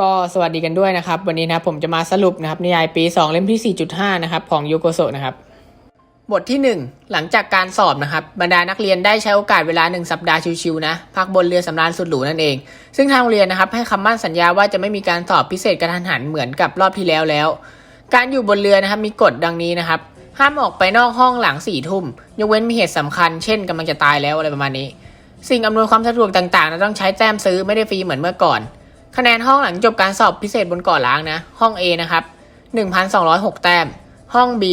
ก็สวัสดีกันด้วยนะครับ วันนี้นะครับผมจะมาสรุปนะครับนิยายปี 2 เล่มที่ 4.5 นะครับของยูโกโซนะครับ บทที่ 1 หลังจากการสอบนะครับ บรรดานักเรียนได้ใช้โอกาสเวลา 1 สัปดาห์ชิวๆนะพักบนเรือสำราญสุดหรูนั่นเอง ซึ่งทางโรงเรียนนะครับให้คำมั่นสัญญาว่าจะไม่มีการสอบพิเศษกระทันหันเหมือนกับรอบที่แล้วแล้ว การอยู่บนเรือนะครับมีกฎดังนี้นะครับ ห้ามออกไปนอกห้องหลังสี่ทุ่มยกเว้นมีเหตุสำคัญ เช่นกำลังจะตายแล้วอะไรประมาณนี้ สิ่งอำนวยความสะดวกต่างๆนะต้องใช้แต้มซื้อไม่ได้ฟรีเหมือนเมื่อก่อน คะแนนห้องหลังจบการสอบพิเศษบนเกาะล้างนะ ห้อง A นะครับ 1,206 แต้ม ห้อง B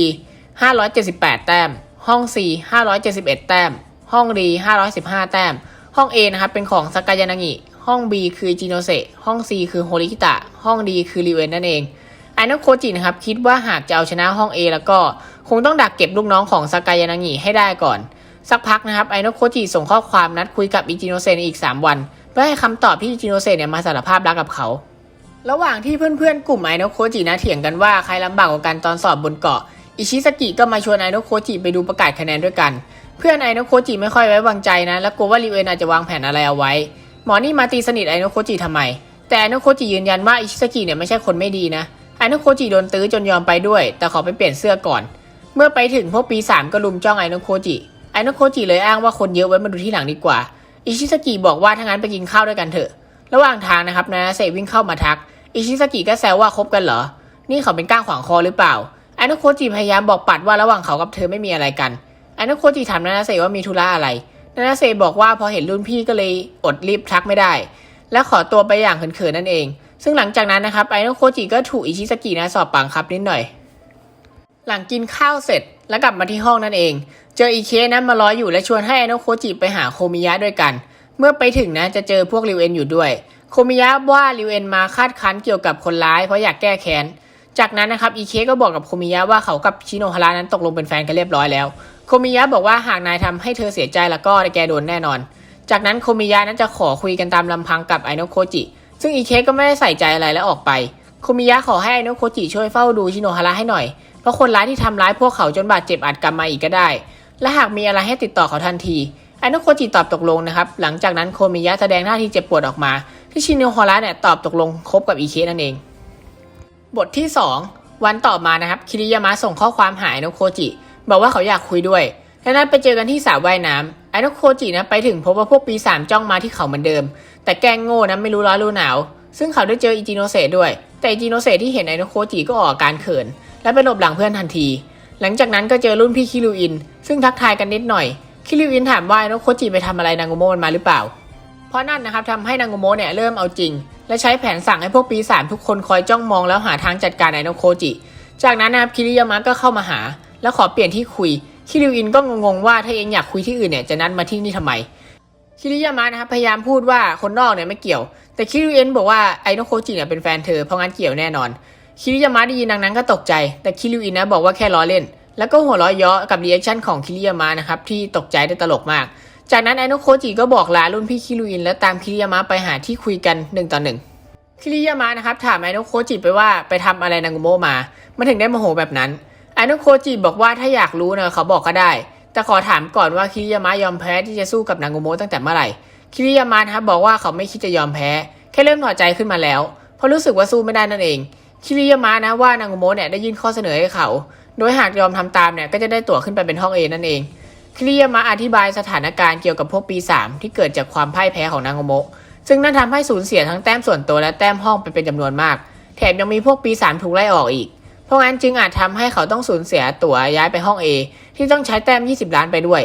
578 แต้ม ห้อง C 571 แต้ม ห้อง D 515 แต้ม ห้อง A นะครับ เป็นของสกายานางิห้อง B คือจิโนเซะห้อง C คือโฮริคิตะ ห้อง D คือริเวนนั่นเองไอโนโคจินะครับ คิดว่าหากจะเอาชนะห้อง A แล้วก็คงต้องดักเก็บลูกน้องของสกายานางิให้ได้ก่อน สักพักนะครับไอโนโคจิส่งข้อความนัดคุยกับอิจิโนเซะในอีก 3 วัน เพื่อให้คำตอบที่อิจิโนเซะเนี่ยมาสารภาพรักกับเขา ระหว่างที่เพื่อนๆ กลุ่มไอโนโคจินะเถียงกันว่าใครลำบากกว่ากันตอนสอบบนเกาะ อิชิสกิก็มาชวนไอโนโคจิไปดูประกาศคะแนนด้วยกัน เพื่อนไอโนโคจิไม่ค่อยไว้วางใจนะ และกลัวว่าริเอนอาจจะวางแผนอะไรเอาไว้ หมอนี่มาตีสนิทไอโนโคจิทำไม แต่ไอโนโคจิยืนยันว่าอิชิสกิเนี่ยไม่ใช่คนไม่ดีนะไอโนโคจิโดนตื้อจนยอมไปด้วย แต่ขอไปเปลี่ยนเสื้อก่อน เมื่อไปถึงพวกปีสามก็ลุมจ้องไอโนโคจิไอโนโคจิเลยอ้างว่าคนเยอะไว้มาดูที่หลังดีกว่า อิชิสกิบอกว่าถ้างั้นไปกินข้าวด้วยกันเถอะ ระหว่างทางนะครับนานาเซวิ่งเข้ามาทัก อิชิสกิก็แซวว่าคบกันเหรอ นี่เขาเป็นก้างขวางคอหรือเปล่าอโนโคจิพยายามบอกปัดว่าระหว่างเขากับเธอไม่มีอะไรกันอโนโคจิถามนานาเซว่ามีธุระอะไร นานาเซบอกว่าพอเห็นรุ่นพี่ก็เลยอดรีบทักไม่ได้ และขอตัวไปอย่างเขินๆนั่นเอง ซึ่งหลังจากนั้นนะครับไอโนโคจิก็ถูกอิชิสกินะสอบปากคำนิดหน่อย หลังกินข้าวเสร็จ แล้วกลับมาที่ห้องนั่นเอง เจออีเคนั้นมารออยู่และชวนให้อโนโคจิไปหาโคมิยะด้วยกัน เมื่อไปถึงนะจะเจอพวกริวเอ็นอยู่ด้วย โคมิยะว่าริวเอ็นมาคาดคั้นเกี่ยวกับคนร้ายเพราะอยากแก้แค้น จากนั้นนะครับอีเคก็บอกกับโคมิยะว่าเขากับชิโนฮาระนั้นตกลงเป็นแฟนกันเรียบร้อยแล้ว โคมิยะบอกว่าหากนายทำให้เธอเสียใจแล้วก็แกโดนแน่นอน จากนั้นโคมิยะนั้นจะขอคุยกันตามลำพังกับไอโนโคจิ ซึ่งอีเคก็ไม่ได้ใส่ใจอะไรและออกไป โคมิยะขอให้ไอโนโคจิช่วยเฝ้าดูชิโนฮาระให้หน่อย เพราะคนร้ายที่ทำร้ายพวกเขาจนบาดเจ็บอาจกลับมาอีกก็ได้ และหากมีอะไรให้ติดต่อเขาทันทีไอโนโคจิตอบตกลงนะครับ หลังจากนั้นโคมิยะแสดงท่าทีเจ็บปวดออกมา ที่ชินโนฮาระเนี่ยตอบตกลงคบกับอีเคนั่นเอง บทที่ 2 วันต่อมานะครับ คิริยามะส่งข้อความหาไอโนโคจิ บอกว่าเขาอยากคุยด้วยและนัดไปเจอกันที่สระว่ายน้ำไอโนโคจินะไปถึงพบว่าพวกปีศาจจ้องมาที่เขาเหมือนเดิม แต่แกงโง่นะไม่รู้ร้อนรู้หนาว ซึ่งเขาได้เจออิจิโนเซะด้วย แต่อิจิโนเซะที่เห็นไอโนโคจิก็ออกอาการเขิน และไปหลบหลังเพื่อนทันที หลังจากนั้นก็เจอรุ่นพี่คิริวอิน ซึ่งทักทายกันนิดหน่อย คิริวอินถามว่าไอโนโคจิไปทำอะไรนางโงโมมันมาหรือเปล่า เพราะนั่นนะครับทำให้นางโงโมเนี่ยเริ่มเอาจริง และใช้แผนสั่งให้พวกปีศาจทุกคนคอยจ้องมองแล้วหาทางจัดการไอโนโคจิ จากนั้นนะครับคิริยามะก็เข้ามาหา แล้วขอเปลี่ยนที่คุย คิริวอินก็งงๆว่าถ้าเองอยากคุยที่อื่นเนี่ยจะนัดมาที่นี่ทำไมคิริยามะนะครับพยายามพูดว่าคนนอกเนี่ยไม่เกี่ยว แต่คิริวอินบอกว่าไอโนโคจิเนี่ยเป็นแฟนเธอเพราะงั้นเกี่ยวแน่นอน คิริยามะได้ยินดังนั้นก็ตกใจ แต่คิริวอินนะบอกว่าแค่ล้อเล่น แล้วก็หัวเราะเยาะกับรีแอคชั่นของคิริยามะนะครับที่ตกใจได้ตลกมาก จากนั้นไอโนโคจิก็บอกลารุ่นพี่คิริวอิน และตามคิริยามะไปหาที่คุยกันหนึ่งต่อหนึ่งคิริยามะนะครับถามไอโนโคจิไปว่าไปทำอะไรนางโงโมมามันถึงได้โมโหแบบนั้นไอโนโคจิบอกว่าถ้าอยากรู้นะเขาบอกก็ได้ แต่ขอถามก่อนว่าคิริยามะยอมแพ้ที่จะสู้กับนางโงโมตั้งแต่เมื่อไหร่คิริยามะนะครับบอกว่าเขาไม่คิดจะยอมแพ้ แค่เริ่มถอดใจขึ้นมาแล้วเพราะรู้สึกว่าสู้ไม่ได้นั่นเอง คิริยามะนะว่านางโงโมเนี่ยได้ยื่นข้อเสนอให้เขา โดยหากยอมทำตามเนี่ยก็จะได้ตั๋วขึ้นไปเป็นห้องเอนั่นเอง คิริยามะอธิบายสถานการณ์เกี่ยวกับพวกปีสามที่เกิดจากความพ่ายแพ้ของนางโงโมซึ่งนั่นทำให้สูญเสียทั้งแต้มส่วนตัวและแต้มห้องไปเป็นจำนวนมาก แถมยังมีพวกปีศาจถูกไล่ออกอีก เพราะงั้นจึงอาจทำให้เขาต้องสูญเสียตั๋วย้ายไปห้อง A ที่ต้องใช้แต้ม 20 ล้านไปด้วย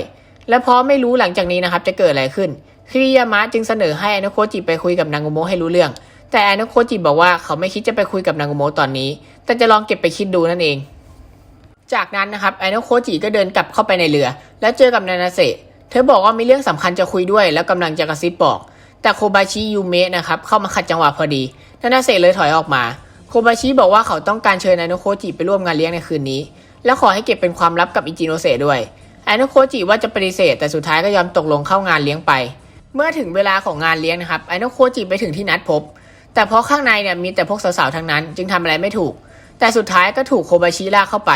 และเพราะไม่รู้หลังจากนี้นะครับจะเกิดอะไรขึ้น คิริยามะจึงเสนอให้อนุโคจิไปคุยกับนางโงโมให้รู้เรื่อง แต่อนุโคจิบอกว่าเขาไม่คิดจะไปคุยกับนางโงโมตอนนี้ แต่จะลองเก็บไปคิดดูนั่นเอง จากนั้นนะครับอโนโคจิก็เดินกลับเข้าไปในเรือ แล้วเจอกับนานาเซเธอบอกว่ามีเรื่องสำคัญจะคุยด้วย แล้วกำลังจะกระซิบบอก แต่โคบาชิยูเมะนะครับเข้ามาขัดจังหวะพอดีนานาเซเลยถอยออกมาโคบาชิบอกว่าเขาต้องการเชิญอโนโคจิไปร่วมงานเลี้ยงในคืนนี้ แล้วขอให้เก็บเป็นความลับกับอิจิโนเซะด้วยอโนโคจิว่าจะปฏิเสธ แต่สุดท้ายก็ยอมตกลงเข้างานเลี้ยงไป เมื่อถึงเวลาของงานเลี้ยงนะครับอโนโคจิไปถึงที่นัดพบ แต่เพราะข้างในเนี่ยมีแต่พวกสาวๆทั้งนั้น จึงทำอะไรไม่ถูก แต่สุดท้ายก็ถูกโคบาชิลากเข้าไป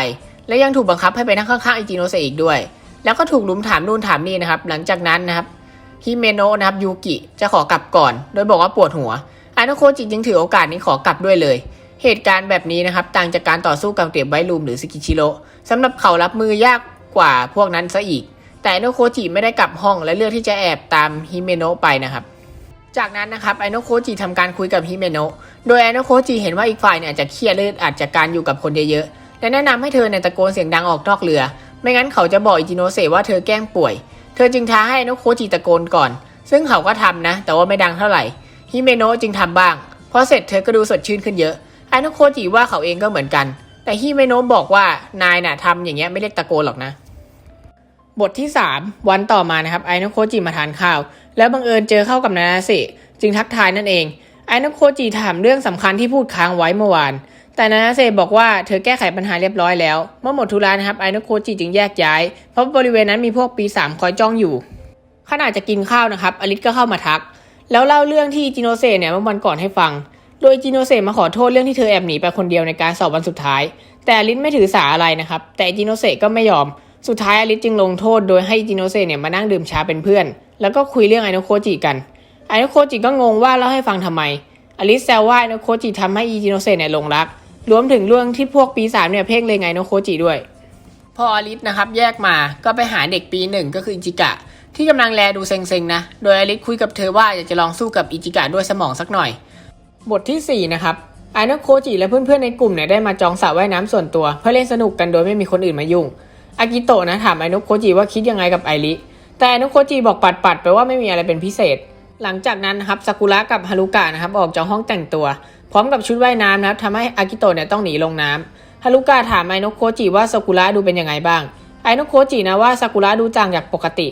และยังถูกบังคับให้ไปนั่งข้างๆอิจิโนเซะอีกด้วย แล้วก็ถูกลุมถามนู่นถามนี่นะครับ หลังจากนั้นนะครับฮิเมโนะนะครับยูกิจะขอกลับก่อน โดยบอกว่าปวดหัวไออานุโคจิจึงถือโอกาสนี้ขอกลับด้วยเลย เหตุการณ์แบบนี้นะครับต่างจากการต่อสู้กับเตียบไบลูมหรือสกิชิโร่สำหรับเขารับมือยากกว่าพวกนั้นซะอีก แต่อนุโคจิไม่ได้กลับห้องและเลือกที่จะแอบตามฮิเมโนะไปนะครับ จากนั้นนะครับไอโนโคจิทำการคุยกับฮิเมโนะโดยไอโนโคจิเห็นว่าอีกฝ่ายเนี่ยอาจจะเครียดหรืออาจจะการอยู่กับคนเยอะๆและแนะนำให้เธอเนี่ยตะโกนเสียงดังออกนอกเรือ ไม่งั้นเขาจะบอกอิจิโนเซะว่าเธอแกล้งป่วย เธอจึงท้าให้ไอโนโคจิตะโกนก่อน ซึ่งเขาก็ทำนะ แต่ว่าไม่ดังเท่าไหร่ฮิเมโนะจึงทำบ้างพอเสร็จเธอก็ดูสดชื่นขึ้นเยอะไอโนโคจิว่าเขาเองก็เหมือนกัน แต่ฮิเมโนะบอกว่านายน่ะทำอย่างเงี้ยไม่เรียกตะโกนหรอกนะ บทที่ 3 วันต่อมานะครับไอโนโคจิมาทานข้าว แล้วบังเอิญเจอเข้ากับนานาเซจึงทักทายนั่นเองไอโนโคจิถามเรื่องสำคัญที่พูดค้างไว้เมื่อวาน แต่นานาเซบอกว่าเธอแก้ไขปัญหาเรียบร้อยแล้ว เมื่อหมดธุระนะครับไอโนโคจิจึงแยกย้าย เพราะบริเวณนั้นมีพวกปีศาจคอยจ้องอยู่ขณะจะกินข้าวนะครับอลิสก็เข้ามาทัก แล้วเล่าเรื่องที่จิโนเซเนี่ยเมื่อวันก่อนให้ฟัง โดยจิโนเซมาขอโทษเรื่องที่เธอแอบหนีไปคนเดียวในการสอบวันสุดท้าย แต่อลิสไม่ถือสาอะไรนะครับ แต่จิโนเซก็ไม่ยอม สุดท้ายอลิสจึงลงโทษโดยให้จิโนเซเนี่ยมานั่งดื่มชาเป็นเพื่อน แล้วก็คุยเรื่องไอโนโคจิกันไอโนโคจิก็งงว่าเล่าให้ฟังทำไมอลิสแซวว่าไอโนโคจิทำให้อีจิโนเซเนี่ยลงรัก รวมถึงเรื่องที่พวกปีศาจเนี่ยเพ่งเลงไอโนโคจิด้วย พออลิสนะครับแยกมาก็ไปหาเด็กปีหนึ่งก็คืออิจิกะ ที่กำลังแลดูเซ็งๆนะ โดยอลิสคุยกับเธอว่าอยากจะลองสู้กับอิจิกะด้วยสมองสักหน่อย บทที่4นะครับไอโนโคจิและเพื่อนๆในกลุ่มเนี่ยได้มาจองสระว่ายน้ำส่วนตัว เพื่อเล่นสนุกกันโดยไม่มีคนอื่นมายุ่ง อากิโตะนะถามไอโนโคจิว่าคิดยังไงกับไอริแต่ไอโนโคจิบอกปัดๆไปว่าไม่มีอะไรเป็นพิเศษ หลังจากนั้นครับซากุระกับฮารุกะนะครับออกจากห้องแต่งตัว พร้อมกับชุดว่ายน้ำนะครับทำให้อากิโตะเนี่ยต้องหนีลงน้ำฮารุกะถามไอโนโคจิว่าซากุระดูเป็นยังไงบ้างไอโนโคจินะว่าซากุระดูจางจากปกติ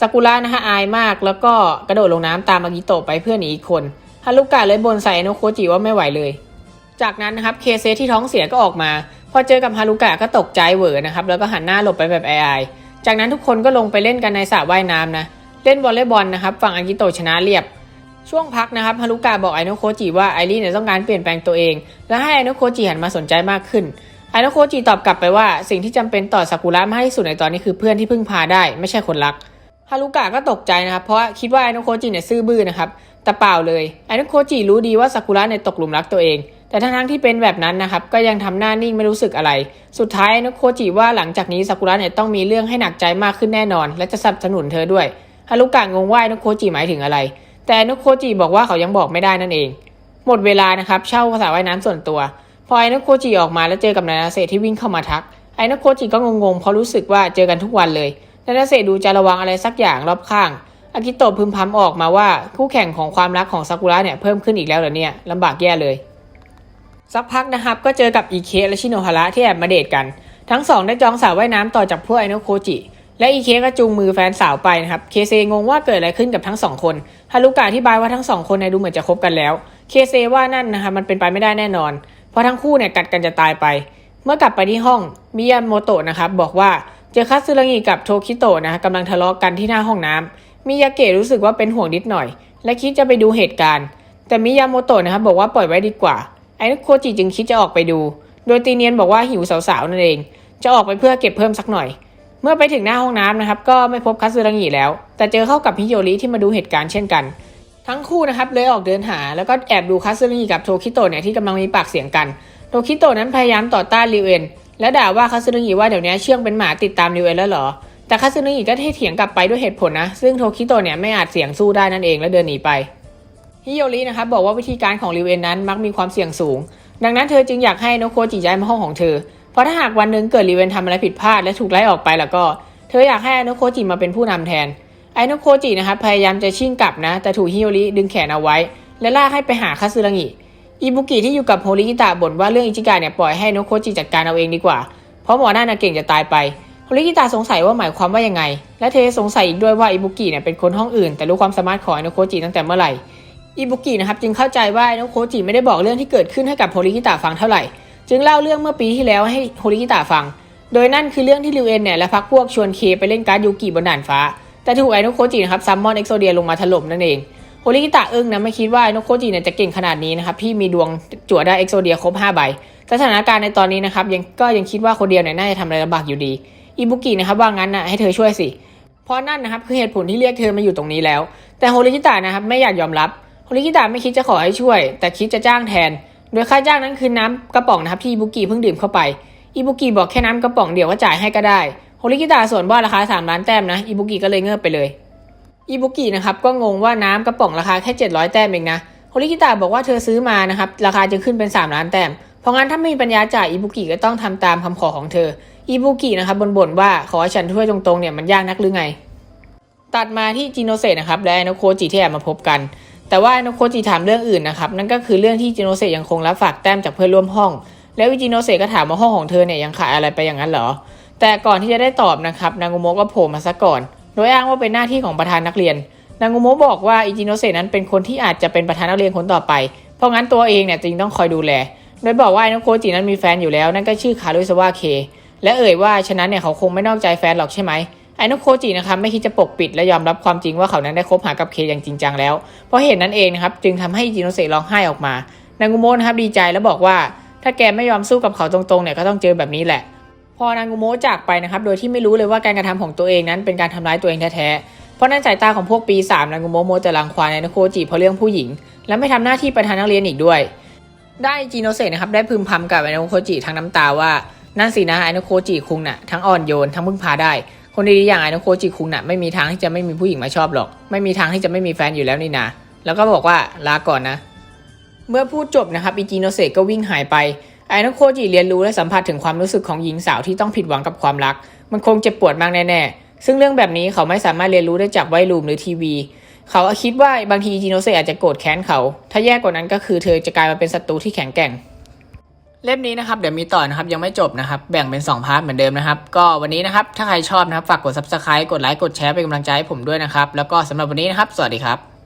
ซากุระนะฮะอายมากแล้วก็กระโดดลงน้ำตามอากิโตะไปเพื่อหนีอีกคนฮารุกะเลยบ่นใส่ไอโนโคจิว่าไม่ไหวเลย จากนั้นนะครับเคเซที่ท้องเสียก็ออกมา พอเจอกับฮารุกะก็ตกใจเหวอนะครับแล้วก็หันหน้าหลบไปแบบไอายจากนั้นทุกคนก็ลงไปเล่นกันในสระว่ายน้ำนะเล่นวอลเลย์บอลนะครับฝั่งอากิโตชนะเรียบ ช่วงพักนะครับฮารุกะบอกไอโนโคจิว่าไอรีเนี่ยต้องการเปลี่ยนแปลงตัวเอง และให้ไอโนโคจิหันมาสนใจมากขึ้นไอโนโคจิตอบกลับไปว่าสิ่งที่จำเป็นต่อซากุระมากที่สุดในตอนนี้คือเพื่อนที่พึ่งพาได้ไม่ใช่คนรักฮารุกะก็ตกใจนะครับ เพราะคิดว่าไอโนโคจิเนี่ยซื่อบื้อนะครับแต่เปล่าเลยไอโนโคจิรู้ดีว่าซากุระเนี่ยตกหลุมรักตัวเอง แต่ทั้งๆที่เป็นแบบนั้นนะครับก็ยังทำหน้านิ่งไม่รู้สึกอะไร สุดท้ายไอโคจิว่าหลังจากนี้ซากุระเนี่ยต้องมีเรื่องให้หนักใจมากขึ้นแน่นอน และจะสนับสนุนเธอด้วยฮารุกะงงว่าไอโคจิหมายถึงอะไร แต่ไอโคจิบอกว่าเขายังบอกไม่ได้นั่นเอง หมดเวลานะครับเช่าภาษาว่ายน้ำส่วนตัว พอไอโนโคจิออกมาแล้วเจอกับนานาเซที่วิ่งเข้ามาทักไอโนโคจิก็งงๆเพราะรู้สึกว่าเจอกันทุกวันเลยนานาเซดูจะระวังอะไรสักอย่างรอบข้างอากิโตะพึมพำออกมาว่าคู่แข่งของความรักของซากุระเนี่ยเพิ่มขึ้นอีกแล้วเหรอเนี่ยลำบากแย่เลย สักพักนะครับก็เจอกับอีเคและชิโนฮาระที่แอบมาเดทกัน ทั้งสองได้จองสระว่ายน้ำต่อจากพวกไอโนโคจิ และอีเคก็จูงมือแฟนสาวไปนะครับ เคเซงงว่าเกิดอะไรขึ้นกับทั้งสองคนฮารุกะอธิบายว่าทั้งสองคนเนี่ยดูเหมือนจะคบกันแล้ว เคเซว่านั่นนะครับมันเป็นไปไม่ได้แน่นอน เพราะทั้งคู่เนี่ยกัดกันจะตายไป เมื่อกลับไปที่ห้องมิยาโมโตะนะครับบอกว่าเจอคัตสึรางิกับโทคิโตะนะกำลังทะเลาะกันที่หน้าห้องน้ำมิยาเกะรู้สึกว่าเป็นห่วงนิดหน่อย และคิดจะไปดูเหตุการณ์ แต่มิยาโมโตะนะครับบอกว่าปล่อยไว้ดีกว่า ไอ้โคจิจึงคิดจะออกไปดู โดยตีเนียนบอกว่าหิวสาวๆนั่นเอง จะออกไปเพื่อเก็บเพิ่มสักหน่อย เมื่อไปถึงหน้าห้องน้ำนะครับ ก็ไม่พบคัตสึรางิแล้ว แต่เจอเข้ากับฮิโยริที่มาดูเหตุการณ์เช่นกัน ทั้งคู่นะครับเลยออกเดินหา แล้วก็แอบดูคัตสึรางิกับโทคิโตะเนี่ยที่กำลังมีปากเสียงกัน โทคิโตะนั้นพยายามต่อต้านริวเอ็นและด่าว่าคัตสึรางิว่าเดี๋ยวนี้เชื่องเป็นหมาติดตามริวเอ็นแล้วเหรอ แต่คัตสึรางิก็ให้เถียงกลับไปด้วยเหตุผลนะ ซึ่งโทคิโตะเนี่ยไม่อาจเสียงสู้ได้นั่นเองและเดินหนีไป ฮิโยรินะครับบอกว่าวิธีการของริวเอนนั้นมักมีความเสี่ยงสูง ดังนั้นเธอจึงอยากให้โนโคจิย้ายมาห้องของเธอ เพราะถ้าหากวันหนึ่งเกิดริเอ็นทำอะไรผิดพลาดและถูกไล่ออกไปแล้วก็ เธออยากให้โนโคจิมาเป็นผู้นำแทนไอโนโคจินะครับพยายามจะชิ่งกลับนะ แต่ถูกฮิโยริดึงแขนเอาไว้ และลากให้ไปหาคาซึรางิอิบุกิที่อยู่กับโฮริกิตะบ่นว่าเรื่องอิจิกะเนี่ยปล่อยให้โนโคจิจัดการเอาเองดีกว่า เพราะหมอหน้าน่ะเก่งจะตายไปโฮริกิตะสงสัยว่าหมายความว่ายังไง และเธอสงสัยอีกด้วยว่าอิบุกิเนี่ยเป็นคนห้องอื่น แต่รู้ความสามารถของไอโนโคจิตั้งแต่เมื่อไหร่ อิบุกินะครับจึงเข้าใจว่าไอโนโคจิไม่ได้บอกเรื่องที่เกิดขึ้นให้กับโฮริกิตะฟังเท่าไหร่ จึงเล่าเรื่องเมื่อปีที่แล้วให้โฮริกิตะฟัง โดยนั่นคือเรื่องที่ริวเอ็นเนี่ยและพักพวกชวนเคไปเล่นการ์ดยูกิบนด่านฟ้า แต่ถูกไอโนโคจินะครับซัมมอนเอ็กโซเดียลงมาถล่มนั่นเองโฮริกิตะอึ้งนะไม่คิดว่าไอโนโคจิเนี่ยจะเก่งขนาดนี้นะครับที่มีดวงจั่วได้เอ็กโซเดียครบ5ใบสถานการณ์ในตอนนี้นะครับยังก็ยังคิดว่าคนเดียวเนี่ยน่าจะทำอะไรลำบากอยู่ดีอิบุกินะครับว่างั้นนะให้เธอช่วยสิเพราะนั่นนะครับคือเหตุผลที่เรียกเธอมาอยู่ตรงนี้แล้ว แต่โฮริกิตะนะครับไม่อยากยอมรับ โฮริกิตะไม่คิดจะขอให้ช่วย แต่คิดจะจ้างแทน โดยค่าจ้างนั้นคือน้ำกระป๋องนะครับที่อิบุกิเพิ่งดื่มเข้าไป อิบุกิบอกแค่น้ำกระป๋องเดียวก็จ่ายให้ก็ได้ โฮริกิตะส่วนว่าราคา3ล้านแต้มนะ อิบุกิก็เลยเงือบไปเลย อิบุกินะครับก็งงว่าน้ำกระป๋องราคาแค่ 700 แต้มเองนะ โฮริกิตะบอกว่าเธอซื้อมานะครับราคาจึงขึ้นเป็น 3 ล้านแต้ม เพราะงั้นถ้าไม่มีปัญญาจ่ายอิบุกิก็ต้องทำตามคำขอของเธอ อิบุกินะครับบ่นๆว่าขอให้ฉันช่วยตรงๆเนี่ยมันยากนักหรือไง ตัดมาที่จิโนเซะนะครับและโนโคจิที่แอบมาพบกัน แต่ว่าโนโคจิถามเรื่องอื่นนะครับนั่นก็คือเรื่องที่จิโนเซยังคงรับฝากแต้มจากเพื่อนร่วมห้อง แล้ววิจิโนเซก็ถามว่าห้องของเธอเนี่ยยังขายอะไรไปอย่างนั้นเหรอ แต่ก่อนที่จะได้ตอบนะครับนางุโมะก็โผล่มาซะก่อน โดยอ้างว่าเป็นหน้าที่ของประธานนักเรียน นางุโมะบอกว่าอิจิโนเซนั้นเป็นคนที่อาจจะเป็นประธานนักเรียนคนต่อไป เพราะงั้นตัวเองเนี่ยจึงต้องคอยดูแล โดยบอกว่าโนโคจินั้นมีแฟนอยู่แล้วนั่นก็ชื่อคารุสวะเค และเอ่ยว่าฉะนั้นเนี่ยเขาคงไม่นอกใจแฟนหรอกใช่ไหม ไอโนโคจินะครับไม่คิดจะปกปิดและยอมรับความจริงว่าเขานั้นได้คบหากับเคอย่างจริงจังแล้ว เพราะเหตุนั้นเองนะครับจึงทำให้จิโนเซะร้องไห้ออกมานางุโมะนะครับดีใจแล้วบอกว่า ถ้าแกไม่ยอมสู้กับเขาตรงๆเนี่ยก็ต้องเจอแบบนี้แหละ พอนางุโมะจากไปนะครับโดยที่ไม่รู้เลยว่าการกระทำของตัวเองนั้นเป็นการทำร้ายตัวเองแท้ๆเพราะในสายตาของพวกปีศาจนางุโมะโมวแต่รังควานในนโคจิเพราะเรื่องผู้หญิง และไม่ทำหน้าที่ประธานนักเรียนอีกด้วย ได้จิโนเซะนะครับได้พึมพำกับไอโนโคจิทั้งน้ำตาว่านั่นสินะไอโนโคจิคุงน่ะทั้งอ่อนโยนทั้งพึ่งพาได้ คนดีๆอย่างไอโนโคจิคุงน่ะไม่มีทางที่จะไม่มีผู้หญิงมาชอบหรอก ไม่มีทางที่จะไม่มีแฟนอยู่แล้วนี่นาแล้วก็บอกว่าลาก่อนนะ เมื่อพูดจบนะครับอิจิโนเซก็วิ่งหายไปไอโนโคจิเรียนรู้และสัมผัสถึงความรู้สึกของหญิงสาวที่ต้องผิดหวังกับความรัก มันคงเจ็บปวดมากแน่ๆซึ่งเรื่องแบบนี้เขาไม่สามารถเรียนรู้ได้จากไวลูมหรือทีวี เขาคิดว่าบางทีอิจิโนเซอาจจะโกรธแค้นเขา ถ้าแย่กว่านั้นก็คือเธอจะกลายมาเป็นศัตรูที่แข็งแกร่ง เล่มนี้นะครับเดี๋ยวมีต่อนะครับยังไม่จบนะครับแบ่งเป็น 2 พาร์ทเหมือนเดิมนะครับ ก็วันนี้นะครับถ้าใครชอบนะครับฝากกด subscribe กดไลค์กดแชร์เป็นกำลังใจให้ผมด้วยนะครับ แล้วก็สำหรับวันนี้นะครับ สวัสดีครับ